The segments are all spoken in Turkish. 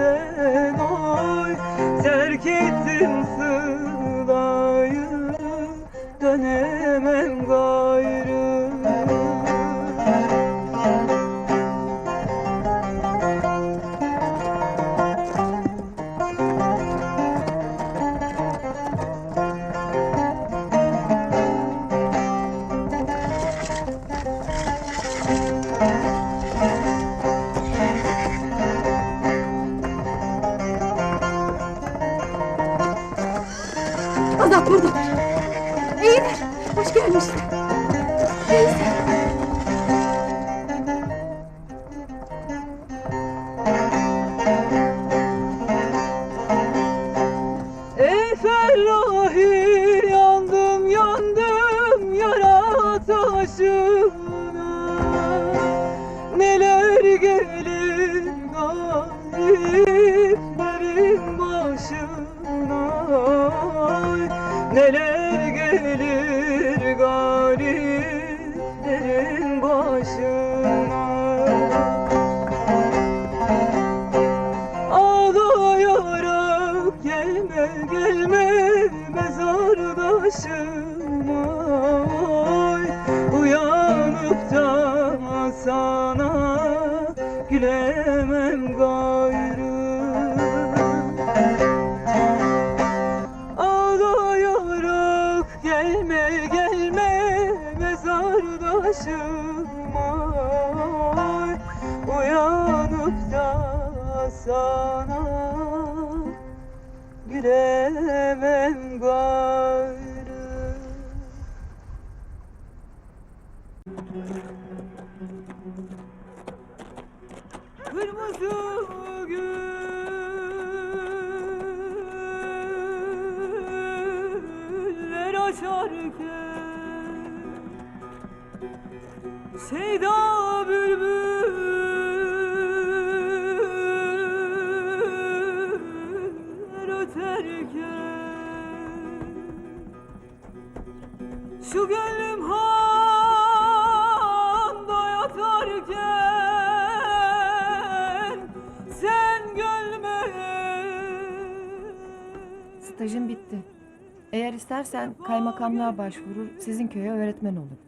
de Neler gelir gariplerin başına? Ağlayarak gelme gelme mezardaşıma Oy, Uyanıp da sana gülemem gayrı sana gülemem gayrı. Kırmızı güller açarken Seyda bülbüller Stajım bitti. Eğer istersen kaymakamlığa başvurur, sizin köye öğretmen olur.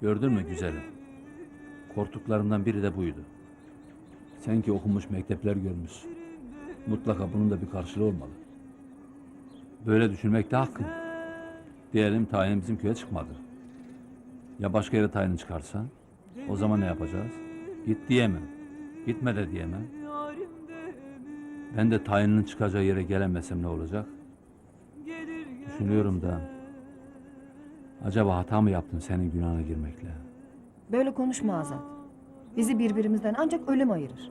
Gördün mü güzelim? Korktuklarımdan biri de buydu. Sen ki okumuş mektepler görmüşsün. Mutlaka bunun da bir karşılığı olmalı. Böyle düşünmek de hakkın. Diyelim tayin bizim köye çıkmadı. Ya başka yere tayin çıkarsa? O zaman ne yapacağız? Git diyemem. Gitme de diyemem. Ben de tayinin çıkacağı yere gelemesem ne olacak? Düşünüyorum da acaba hata mı yaptım senin günahına girmekle? Böyle konuşma Azat. Bizi birbirimizden ancak ölüm ayırır.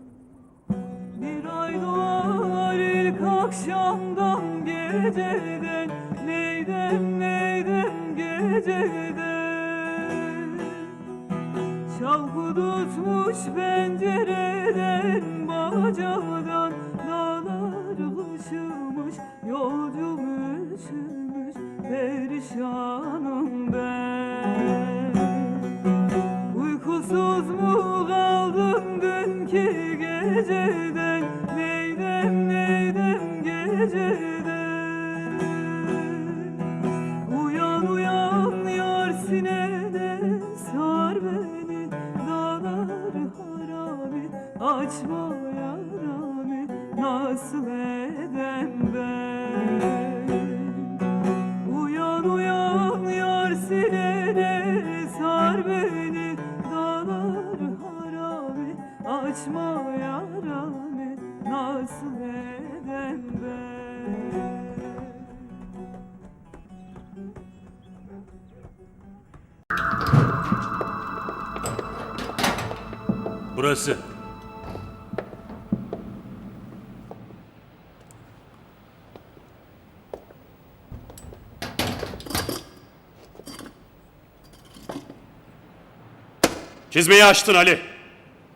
Bir ay doğar ilk akşamdan geceden Neydem neydem geceden Çalgı tutmuş pencereden bacadan Uykusuz mu kaldım dünkü geceden? Neydem neydem geceden? Uyan uyan yar sinede sar beni Dağlar harami. Açma yarami Nasıl edem ben açma yarami Nasıl edem ben Burası. Çizmeyi açtın Ali.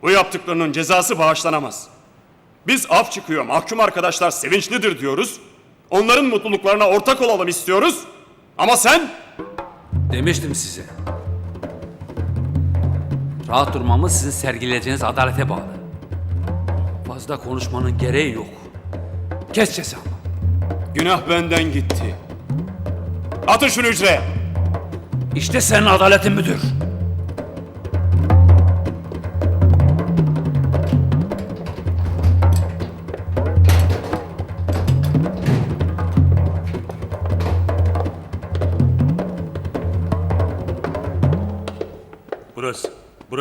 Bu yaptıklarının cezası bağışlanamaz. Biz af çıkıyor, mahkum arkadaşlar sevinçlidir diyoruz. Onların mutluluklarına ortak olalım istiyoruz. Ama sen Demiştim size. Rahat durmamız sizin sergileyeceğiniz adalete bağlı. Fazla konuşmanın gereği yok. Kes cezamı. günah benden gitti. Atın şunu hücreye. İşte senin adaletin müdür.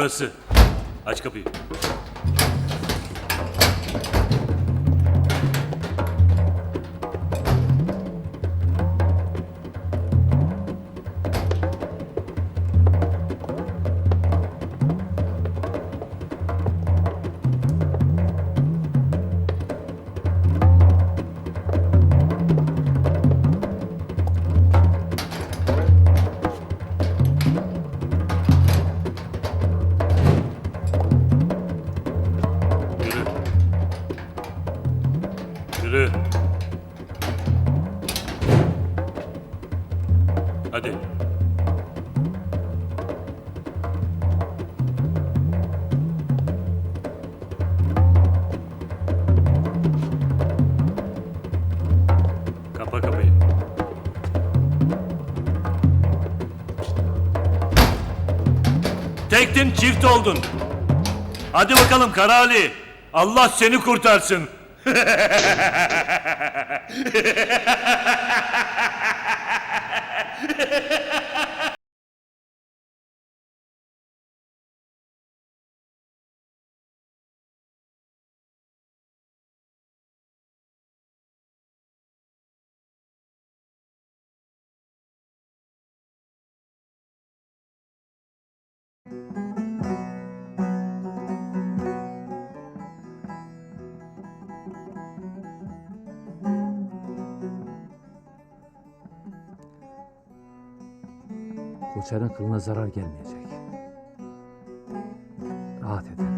Burası. Aç kapıyı. Tektin çift oldun. Hadi bakalım Kara Ali. Allah seni kurtarsın. hançerin kılına zarar gelmeyecek. Rahat edin.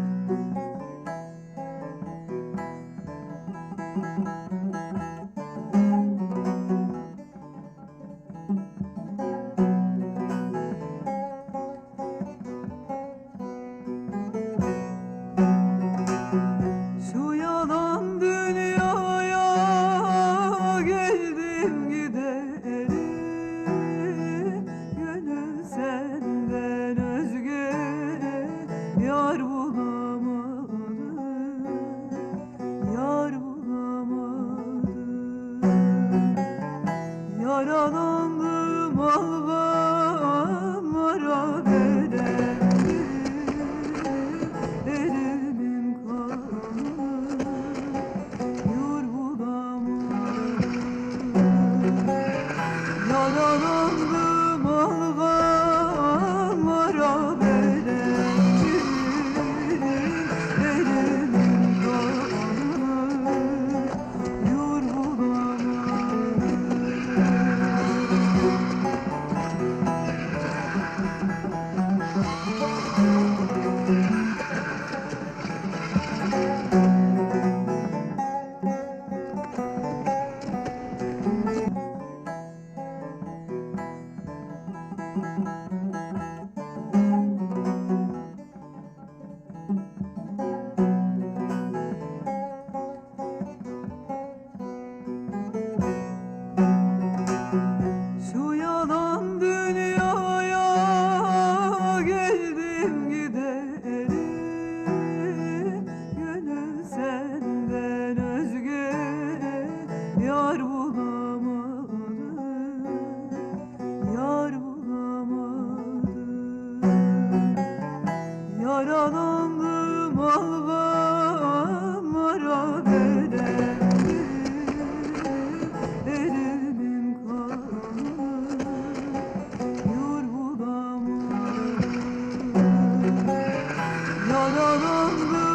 Aman